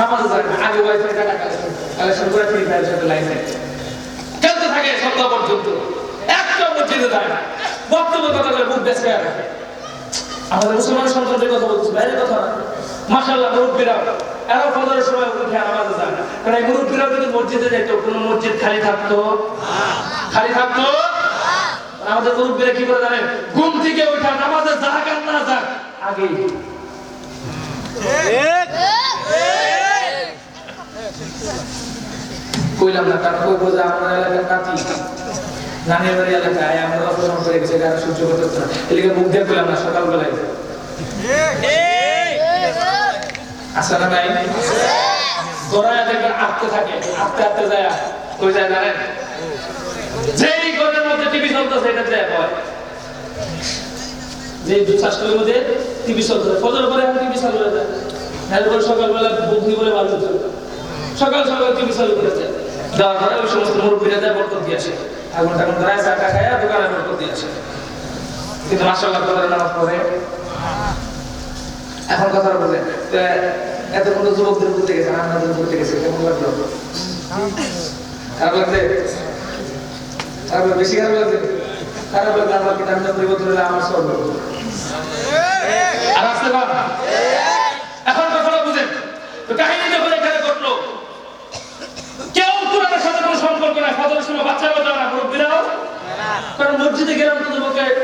আগে আমাদের মুসলমানের সন্তানদের কথা বলছি বাইরের কথা না। মাসাল্লাহ মুরব্বীরা এরা ফজরের সময় উঠে নামাজে যায় না। কারণ এই মুরব্বীরা যদি মসজিদে যেত কোনো মসজিদ খালি থাকতো? খালি থাকতো? আমাদের মুরব্বীরা কি করে জানেন? ঘুম থেকে উঠে নামাজে যাক আর না যাক, আগেই। কইলাম না কারণ কই বোঝা আমার এলাকার নাতি নানির বাড়ি এলাকায়, আমরা অপসারণ করে গেছে সহ্য করতে না। মুখ দিয়ে কইলাম না, সকালবেলায়। নাই দৌড়ায় দেখবেন আটকে থাকে, আটকে আটকে যায়। কই যায় যেই মধ্যে টিভি চলতেছে, এটা যায় হয় যে দু মধ্যে টিভি চলতেছে, ফজর পরে এখন টিভি চালু হয়ে যায়। এরপর সকালবেলা বুদ্ধি করে ভালো সকাল সকাল টিভি চালু করেছে। দেওয়ার পরে ওই সমস্ত মুরব্বীরা দেয় বরকত দিয়ে আসে এখন তখন রায় চা খায় দোকানে বরকত দিয়ে আসে কিন্তু নামাজ পড়ে। এখন কথা বলে এত কোনো যুবকদের ঘুরতে গেছে আপনাদের ঘুরতে গেছে, কেমন লাগল? খারাপ লাগছে? খারাপ বেশি খারাপ লাগছে? খারাপ লাগলে আমার কি পরিবর্তন হলে আমার সব আর আসতে এখন কথাটা বুঝেন তো কাহিনী যখন এখানে ঘটলো কেউ কোরআনের সাথে কোনো সম্পর্ক নাই ফজরের সময় বাচ্চারাও যায় না মুরব্বীরাও কারণ মসজিদে গেলাম তো তোমাকে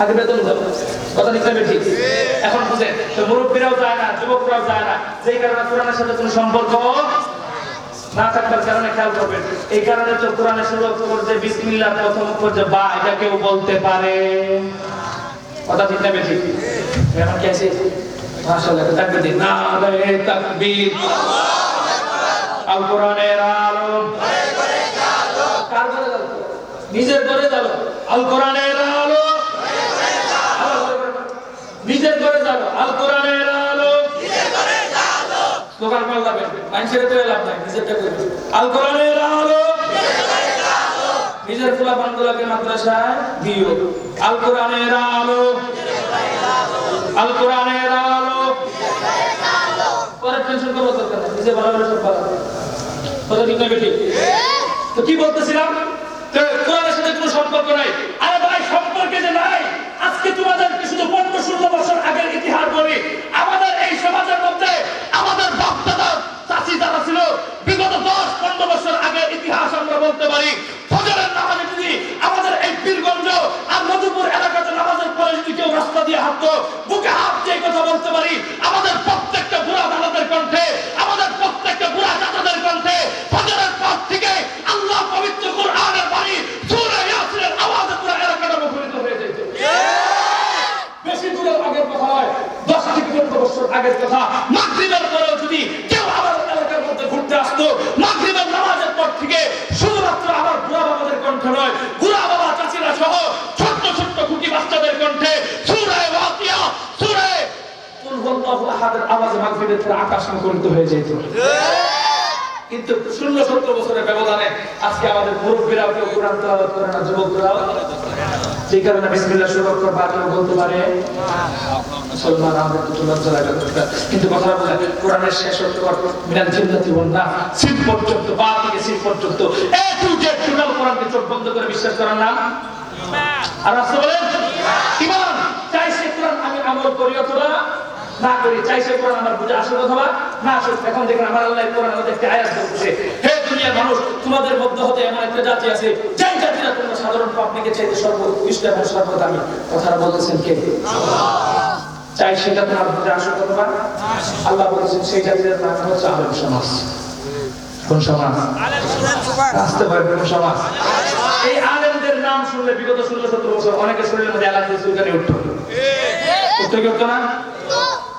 আগে বেতন দাও কথা না ঠিক? এখন বুঝেন, তো মুরব্বীরাও যায় না, যুবকরাও যায় না। যেই কারণে কোরআনের সাথে কোনো সম্পর্ক না থাকার কারণে খেয়াল করবেন। এই কারণে তো কোরআনে শুরু অক্ষর যে বিসমিল্লাহ প্রথম বা এটা কেউ বলতে পারে। কথা ঠিক না এখন কি আছে? মাশাআল্লাহ তাকবীর দিন না তাকবীর। আল কোরআনের আলো। নিজের দাও আল কোরআনের নিজের করে যাব আল কোরআনের আলো দোকান মানুষের তো লাভ নাই আল আলো নিজের ফুলা দিও। আল আলো আল আলো পরে টেনশন নিজে ভালো ভালো সব ভালো কথা ঠিক না বেঠিক তো কি বলতেছিলাম? তো কোরআনের সাথে কোনো সম্পর্ক নাই। আরে ভাই, সম্পর্কে যে নাই, আজকে তোমাদেরকে শুধু পনেরো ষোলো বছর আগের ইতিহাস বলি? আমাদের এই সমাজের মধ্যে রাস্তা বুকে হাত দিয়ে কথা বলতে পারি। আমাদের প্রত্যেকটা বুড়া দাদাদের কণ্ঠে, আমাদের প্রত্যেকটা বুড়া দাদাদের কণ্ঠে, ফজরের পর থেকে আল্লাহ পবিত্র কোরআনের বাণী সূরা ইয়াসিনের আওয়াজে পুরো এলাকাটা মুখরিত হয়ে যেত বেশি দূরের আগের কথা নয়, দশ থেকে পনেরো বছর আগের কথা। মাগরিবের পরেও যদি কেউ আমার এলাকার মধ্যে ঘুরতে আসতো, মাগরিবের নামাজের পর থেকে শুধুমাত্র আমার বুড়া বাবাদের কণ্ঠে নয় হুয়াল্লাহু আহাদের আওয়াজে মাগরিবের পরে আকাশ মুখরিত হয়ে যেত। কিন্তু ষোলো সতেরো বছরের ব্যবধানে আজকে আমাদের মুরব্বীরাও কেউ কোরআন তেলাওয়াত করে না যুবকরাও সেই কারণে বিসমিল্লাহ শুরু করে বা কেউ বলতে পারে, মুসলমান আমাদের একটু লজ্জা কিন্তু কথা বলে, কোরআনের শেষ হতে পারে মিনাল জিন্নাতি ওয়ান নাস। সিট পর্যন্ত, বা থেকে সিট পর্যন্ত। এ টু জেড টোটাল কোরআনকে চোখ বন্ধ করে বিশ্বাস করার নাম? আর রাসূল বলেন? ইমান! চাই সে কোরআন আমি আমল করি অথবা না করি চাই সে কোরআন আমার বুঝে আসুক অথবা না আসুক। এখন দেখেন আমার আল্লাহ কোরআন আমাদের একটি আয়াত বলছে হে দুনিয়ার মানুষ, তোমাদের মধ্যে হতে এমন একটা জাতি আছে, যেই জাতিরা তোমরা সাধারণ পাবলিকের চাইতে সর্বোৎকৃষ্ট এবং সর্বদামি। কথাটা বলতেছেন কে? চাই সেটা তোমার বুঝে অথবা আল্লাহ বলেছেন, সেই জাতির নাম হচ্ছে সমাজ। কোন সমাজ? আসতে পারে কোন সমাজ? এই আলেমদের নাম শুনলে বিগত ষোলো সতেরো বছর অনেকে শরীরের মধ্যে উঠতো। উঠতো কি উঠতো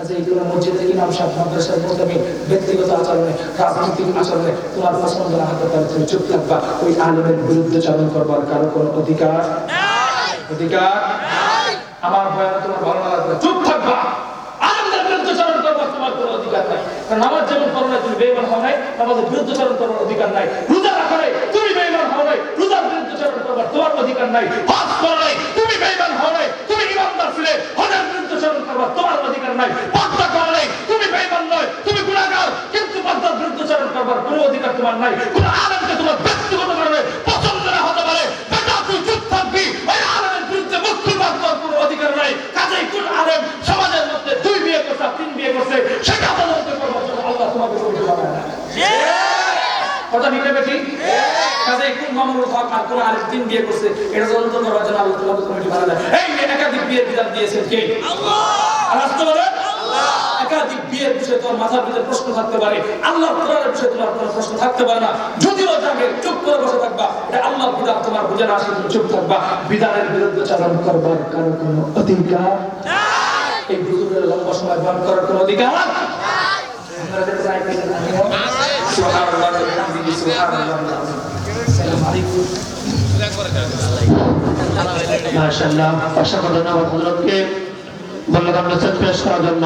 কাজে এইগুলো মসজিদে ইমাম সাহেব মাদ্রাসার মোতামি ব্যক্তিগত আচরণে রাজনৈতিক আচরণে তোমার পছন্দ না হতে পারে তুমি চুপ থাকবা। ওই আলেমের বিরুদ্ধে চালন করবার কারও কোনো অধিকার? অধিকার? আমার ভয় তোমার ভালো না। লাগবে চুপ থাকবা। আলেমদের বিরুদ্ধে চালন করবার তোমার কোনো অধিকার নাই। কারণ আমার যেমন করো নাই তুমি বেইমান হও নাই। আমাদের বিরুদ্ধে চালন করবার অধিকার নাই। রোজা রাখো নাই তুমি বেইমান হও নাই। রোজার বিরুদ্ধে করবার তোমার অধিকার নাই। করো নাই তুমি বেইমান হও নাই তুমি ইমানদার ছিলে হজের বিরুদ্ধে চালন করবার তোমার অধিকার তোমার কোন তিন বিয়ে করছে, সেটা তদন্ত করবার জন্য আল্লাহ তোমাকে কমিটি বানায় না। কথা ঠিক বেটি? কাজে কোন মামুনুল হক আর কোন আরেক তিন বিয়ে এটা তদন্ত করার জন্য আল্লাহ কমিটি বানায় এই একাধিক বিয়ের বিধান দিয়েছেন কে? আল্লাহ আর আসতে বলে একাধিক বিয়ের বিষয়ে তোমার মাথার ভিতরে প্রশ্ন থাকতে পারে। আল্লাহ কোরআনের বিষয়ে তোমার কোনো প্রশ্ন থাকতে পারে না। যদিও জাগে চুপ করে বসে থাকবা। এটা আল্লাহ বিধান তোমার বুঝে না আসলে চুপ থাকবা। বিধানের বিরুদ্ধে চালন করবার কারও কোনো অধিকার? এই বুজুর্গের লম্বা সময় বন্ধ করার কোনো অধিকার। মাশাআল্লাহ। অসংখ্য ধন্যবাদ হজরতকে বল্লভান্ড পেশ করার জন্য